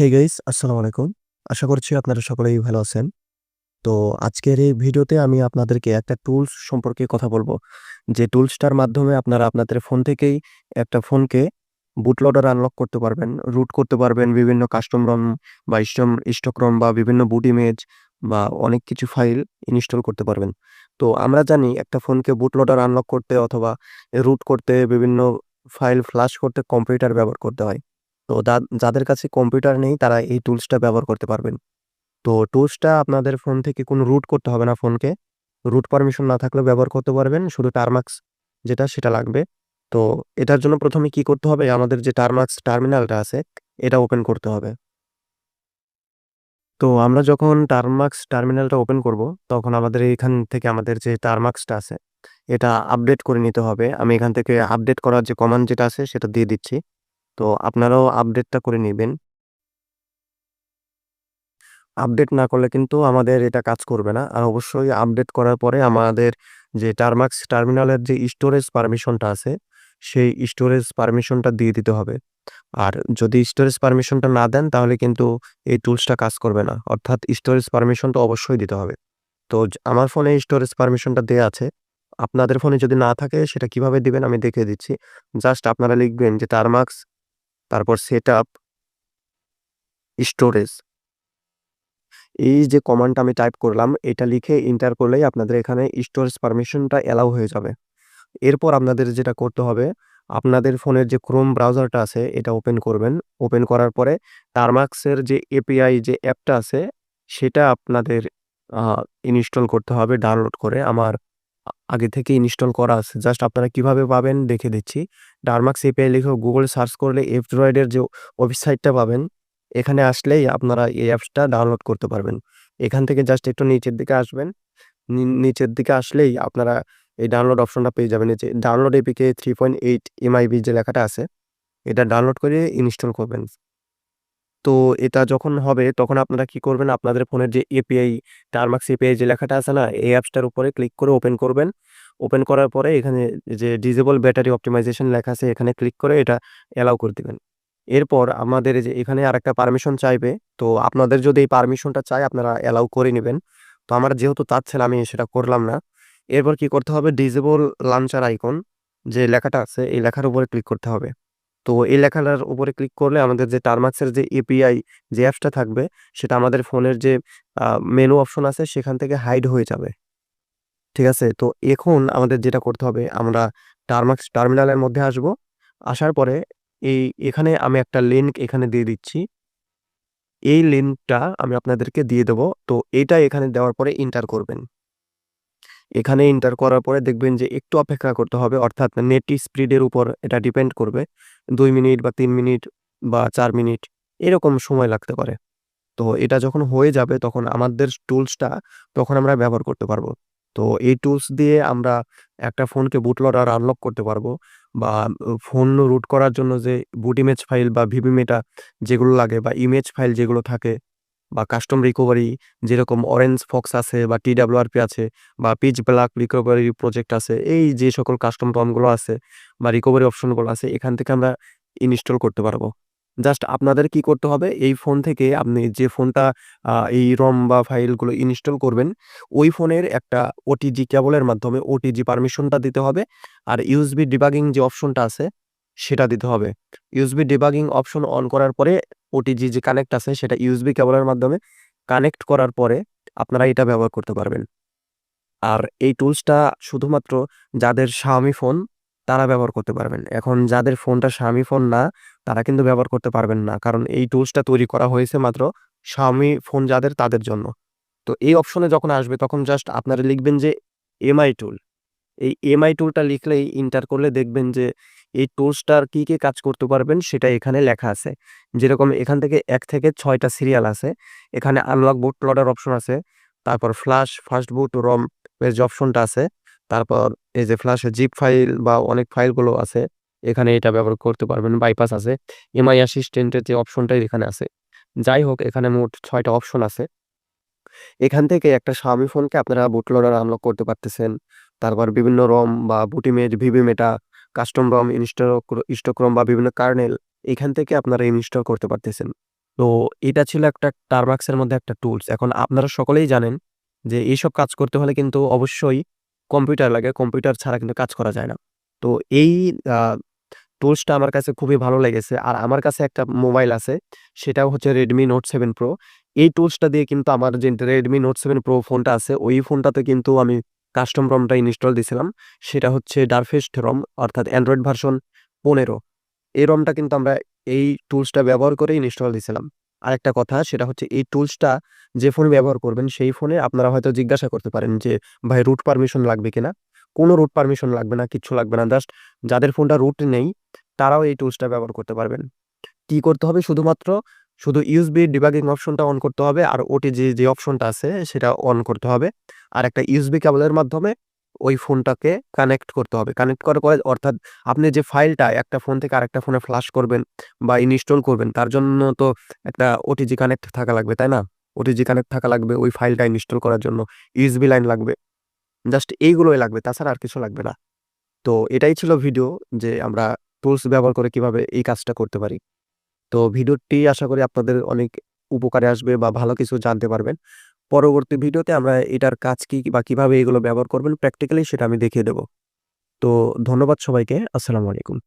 Hey guys আসসালামু আলাইকুম আশা করছি আপনারা সকলেই ভালো আছেন। তো আজকের এই ভিডিওতে আমি আপনাদেরকে একটা টুলস সম্পর্কে কথা বলব। যে টুলসটার মাধ্যমে আপনারা আপনাদের ফোন থেকেই একটা ফোনকে বুটলোডার আনলক করতে পারবেন রুট করতে পারবেন, বিভিন্ন কাস্টম রম বা স্টক রম বা বিভিন্ন বুট ইমেজ বা অনেক কিছু ফাইল ইনস্টল করতে পারবেন। তো আমরা জানি একটা ফোনকে বুটলোডার আনলক করতে অথবা রুট করতে বিভিন্ন ফাইল ফ্লাশ করতে কম্পিউটার ব্যবহার করতে হয়। তো যাদের কাছে কম্পিউটার নেই, তারা এই টুলসটা ব্যবহার করতে পারবেন। তো টুলসটা আপনাদের ফোন থেকে কোনো রুট করতে হবে না ফোনকে রুট পারমিশন না থাকলেও ব্যবহার করতে পারবেন, শুধু টারমাক্স যেটা সেটা লাগবে। তো এটার জন্য প্রথমে কি করতে হবে, আমাদের যে টারমাক্স টার্মিনালটা আছে, এটা ওপেন করতে হবে। তো আমরা যখন টারমাক্স টার্মিনালটা ওপেন করব, তখন আমাদের এখান থেকে আমাদের যে টারমাক্সটা আছে, এটা আপডেট করে নিতে হবে। আমি এখান থেকে আপডেট করার যে কমান্ড যেটা আছে, সেটা দিয়ে দিচ্ছি। তো আপনারাও আপডেটটা করে নেবেন। আপডেট না করলে কিন্তু আমাদের এটা কাজ করবে না। আর অবশ্যই আপডেট করার পরে আমাদের যে টারমাক্স টার্মিনালের যে স্টোরেজ পারমিশনটা আছে, সেই স্টোরেজ পারমিশনটা দিয়ে দিতে হবে। আর যদি স্টোরেজ পারমিশনটা না দেন, তাহলে কিন্তু এই টুলসটা কাজ করবে না। অর্থাৎ স্টোরেজ পারমিশনটা অবশ্যই দিতে হবে। তো আমার ফোনে স্টোরেজ পারমিশনটা দেওয়া আছে। আপনাদের ফোনে যদি না থাকে, সেটা কীভাবে দিবেন আমি দেখিয়ে দিচ্ছি। জাস্ট আপনারা লিখবেন যে টারমাক্স তারপর সেট আপ স্টোরেজ এই যে কমান্ডটা আমি টাইপ করলাম, এটা লিখে ইন্টার করলেই আপনাদের এখানে স্টোরেজ পারমিশনটা অ্যালাউ হয়ে যাবে। এরপর আপনাদের যেটা করতে হবে, আপনাদের ফোনের যে ক্রোম ব্রাউজারটা আছে, এটা ওপেন করবেন। ওপেন করার পরে টারমাক্সের যে এপিআই যে অ্যাপটা আছে, সেটা আপনাদের ইনস্টল করতে হবে ডাউনলোড করে আমার আগে থেকে ইনস্টল করা আছে। জাস্ট আপনারা কীভাবে পাবেন দেখে দিচ্ছি। ডারমাক্স এপিআই লিখে গুগল সার্চ করলে এফড্রয়েডের যে ওয়েবসাইটটা পাবেন, এখানে আসলেই আপনারা এই অ্যাপসটা ডাউনলোড করতে পারবেন। এখান থেকে জাস্ট একটু নিচের দিকে আসবেন। নিচের দিকে আসলেই আপনারা এই ডাউনলোড অপশনটা পেয়ে যাবেন। যে download APK three point eight MIB যে লেখাটা আছে, এটা ডাউনলোড করে ইনস্টল করবেন। তো এটা যখন হবে, তখন আপনারা কি করবেন? আপনাদের ফোনের যে এপিআই টারমাক্স এপিআই যে লেখাটা আছে না, এই অ্যাপসটার উপরে ক্লিক করে ওপেন করবেন। ওপেন করার পরে এখানে যে ডিজেবল ব্যাটারি অপটিমাইজেশন লেখা আছে, এখানে ক্লিক করে এটা অ্যালাউ করে দিবেন। এরপর আমাদের যে এখানে আরেকটা পারমিশন চাইবে, তো আপনাদের যদি এই পারমিশনটা চাই আপনারা অ্যালাউ করে নেবেন। তো আমার যেহেতু চাচ্ছেন আমি সেটা করলাম না। এরপর কি করতে হবে? ডিজেবল লাঞ্চার আইকন যে লেখাটা আছে, এই লেখার উপরে ক্লিক করতে হবে। তো এই লেখাটার উপরে ক্লিক করলে আমাদের যে টারমাক্সের যে এপিআই যে অ্যাপসটা থাকবে, সেটা আমাদের ফোনের যে মেনু অপশন আছে, সেখান থেকে হাইড হয়ে যাবে। ঠিক আছে? তো এখন আমাদের যেটা করতে হবে, আমরা টারমাক্স টার্মিনালের মধ্যে আসব। আসার পরে এই, এখানে আমি একটা লিঙ্ক এখানে দিয়ে দিচ্ছি। এই লিঙ্কটা আমি আপনাদেরকে দিয়ে দেবো। তো এটা এখানে দেওয়ার পরে ইন্টার করবেন। এখানে ইন্টার করার পরে দেখবেন যে একটু অপেক্ষা করতে হবে, অর্থাৎ নেট স্পিডের উপর এটা ডিপেন্ড করবে। দুই মিনিট বা তিন মিনিট বা চার মিনিট এরকম সময় লাগতে পারে। তো এটা যখন হয়ে যাবে তখন আমাদের টুলসটা তখন আমরা ব্যবহার করতে পারব। তো এই টুলস দিয়ে আমরা একটা ফোনকে বুটলোডার আনলক করতে পারব বা ফোন রুট করার জন্য যে বুট ইমেজ ফাইল বা ভিভি মেটা যেগুলো লাগে বা ইমেজ ফাইল যেগুলো থাকে বা কাস্টম রিকভারি যেরকম অরেঞ্জ ফক্স আছে বা টি টিডাব্লিউআরপি আছে বা পিচ ব্ল্যাক রিকভারি প্রজেক্ট আছে, এই যে সকল কাস্টম রমগুলো আছে বা রিকভারি অপশনগুলো আছে, এখান থেকে আমরা ইনস্টল করতে পারব। জাস্ট আপনাদের কি করতে হবে, এই ফোন থেকে আপনি যে ফোনটা এই রম বা ফাইলগুলো ইনস্টল করবেন, ওই ফোনের একটা ওটিজি কেবলের মাধ্যমে ওটিজি পারমিশনটা দিতে হবে। আর ইউএসবি ডিবাগিং যে অপশনটা আছে সেটা দিতে হবে। ইউএসবি ডিবাগিং অপশন অন করার পরে ওটিজি যে কানেক্ট আছে সেটা ইউএসবি কেবলের মাধ্যমে কানেক্ট করার পরে আপনারা এটা ব্যবহার করতে পারবেন। আর এই টুলসটা শুধুমাত্র যাদের Xiaomi ফোন তারা ব্যবহার করতে পারবেন। এখন যাদের ফোনটা Xiaomi ফোন না, তারা কিন্তু ব্যবহার করতে পারবেন না। কারণ এই টুলসটা তৈরি করা হয়েছে মাত্র Xiaomi ফোন যাদের, তাদের জন্য। তো এই অপশনে যখন আসবে, তখন জাস্ট আপনারা লিখবেন যে এমআই টুল এই এমআই টুলটা লিখলেই ইন্টার করলে দেখবেন যে এই টুলসটার কি কি কাজ করতে পারবেন সেটা এখানে লেখা আছে। যেরকম এখান থেকে এক থেকে ছয়টা সিরিয়াল আছে। এখানে আনলক বুট লোডার অপশন আছে। তারপর ফ্লাশ ফাস্ট বুট রম এর যে অপশনটা আছে। তারপর এই যে ফ্লাশ জিপ ফাইল বা অনেক ফাইলগুলো আছে। এখানে এটা ব্যবহার করতে পারবেন বাইপাস আছে। এমআই অ্যাসিস্ট্যান্টের যে অপশনটাই এখানে আছে। যাই হোক, এখানে মোট ছয়টা অপশন আছে। এখান থেকে একটা Xiaomi ফোনকে আপনারা বুট লোডার আনলক করতে পারতেছেন তারপর বিভিন্ন রম বা boot image vbmeta custom ROM install stock বা বিভিন্ন কার্নেল এখান থেকে আপনারা ইনস্টল করতে পারতেছেন তো এটা ছিল একটা এর মধ্যে একটা টুলস। এখন আপনারা সকলেই জানেন যে এইসব কাজ করতে হলে কিন্তু অবশ্যই কম্পিউটার লাগে। কম্পিউটার ছাড়া কিন্তু কাজ করা যায় না। তো এই টুলসটা আমার কাছে খুবই ভালো লেগেছে। আর আমার কাছে একটা মোবাইল আছে। সেটাও হচ্ছে Redmi Note 7 Pro। এই টুলসটা দিয়ে কিন্তু আমার যে রেডমি নোট সেভেন প্রো ফোনটা আছে, ওই ফোনটাতে কিন্তু আমি কাস্টম রমটা ইনস্টল দিয়েছিলাম সেটা হচ্ছে Darkfest রম অর্থাৎ অ্যান্ড্রয়েড ভার্সন 15 এই রমটা কিন্তু আমরা এই টুলসটা ব্যবহার করে ইনস্টল দিছিলাম। আরেকটা কথা সেটা হচ্ছে এই টুলসটা যে ফোনে ব্যবহার করবেন সেই ফোনে আপনারা হয়তো জিজ্ঞাসা করতে পারেন যে, "ভাই রুট পারমিশন লাগবে কিনা?" কোনো রুট পারমিশন লাগবে না, কিচ্ছু লাগবে না। জাস্ট যাদের ফোনটা রুট নেই তারাও এই টুলসটা ব্যবহার করতে পারবেন। কি করতে হবে শুধুমাত্র শুধু USB ডিবাগিং অপশনটা অন করতে হবে আর OTG যে অপশনটা আছে সেটা অন করতে হবে। আর একটা USB কেবলের মাধ্যমে ওই ফোনটাকে কানেক্ট করতে হবে। কানেক্ট করার পরে অর্থাৎ আপনি যে ফাইলটা একটা ফোন থেকে আরেকটা ফোনে ফ্লাশ করবেন বা ইনস্টল করবেন তার জন্য তো একটা OTG কানেক্ট থাকা লাগবে, তাই না? OTG কানেক্ট থাকা লাগবে ওই ফাইলটা ইনস্টল করার জন্য। USB লাইন লাগবে। জাস্ট এইগুলোই লাগবে। তাছাড়া আর কিছু লাগবে না। তো এটাই ছিল ভিডিও যে আমরা টুলস ব্যবহার করে কীভাবে এই কাজটা করতে পারি। তো ভিডিওটি আশা করি আপনাদের অনেক উপকারে আসবে বা ভালো কিছু জানতে পারবেন। পরবর্তী ভিডিওতে আমরা এটার কাজ কি বা কীভাবে এগুলো ব্যবহার করবেন প্র্যাকটিক্যালি সেটা আমি দেখিয়ে দেব। তো ধন্যবাদ সবাইকে। আসসালামু আলাইকুম।